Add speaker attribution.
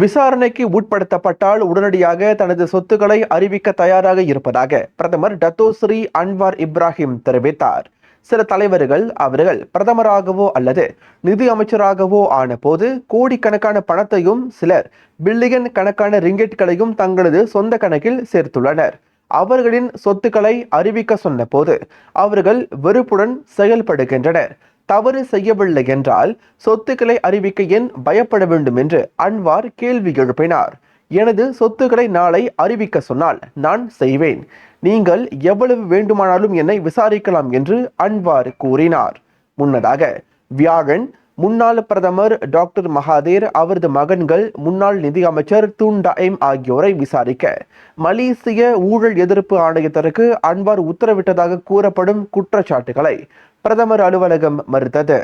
Speaker 1: விசாரணைக்கு உட்படுத்தப்பட்டால் உடனடியாக தனது சொத்துக்களை அறிவிக்க தயாராக இருப்பதாக பிரதமர் டத்தோஸ்ரீ அன்வார் இப்ராஹிம் தெரிவித்தார். சில தலைவர்கள் அவர்கள் பிரதமராகவோ அல்லது நிதி அமைச்சராகவோ ஆன போது கோடிக்கணக்கான பணத்தையும் சிலர் பில்லியன் கணக்கான ரிங்கெட்களையும் தங்களது சொந்த கணக்கில் சேர்த்துள்ளனர். அவர்களின் சொத்துக்களை அறிவிக்க சொன்னபோது அவர்கள் வெறுப்புடன் செயல்படுகின்றனர். தவறு செய்யவில்லை என்றால் சொத்துக்களை அறிவிக்க ஏன் பயப்பட வேண்டும் என்று அன்வார் கேள்வி எழுப்பினார். எனது சொத்துக்களை நாளை அறிவிக்க சொன்னால் நான் செய்வேன். நீங்கள் எவ்வளவு வேண்டுமானாலும் என்னை விசாரிக்கலாம் என்று அன்வார் கூறினார். முன்னதாக வியாழன் முன்னாள் பிரதமர் டாக்டர் மகாதேர் அவரது மகன்கள் முன்னாள் நிதியமைச்சர் துண்டாயிம் ஆகியோரை விசாரிக்க மலேசிய ஊழல் எதிர்ப்பு ஆணையத்திற்கு அன்வார் உத்தரவிட்டதாக கூறப்படும் குற்றச்சாட்டுகளை பிரதமர் அலுவலகம் மறுத்தது.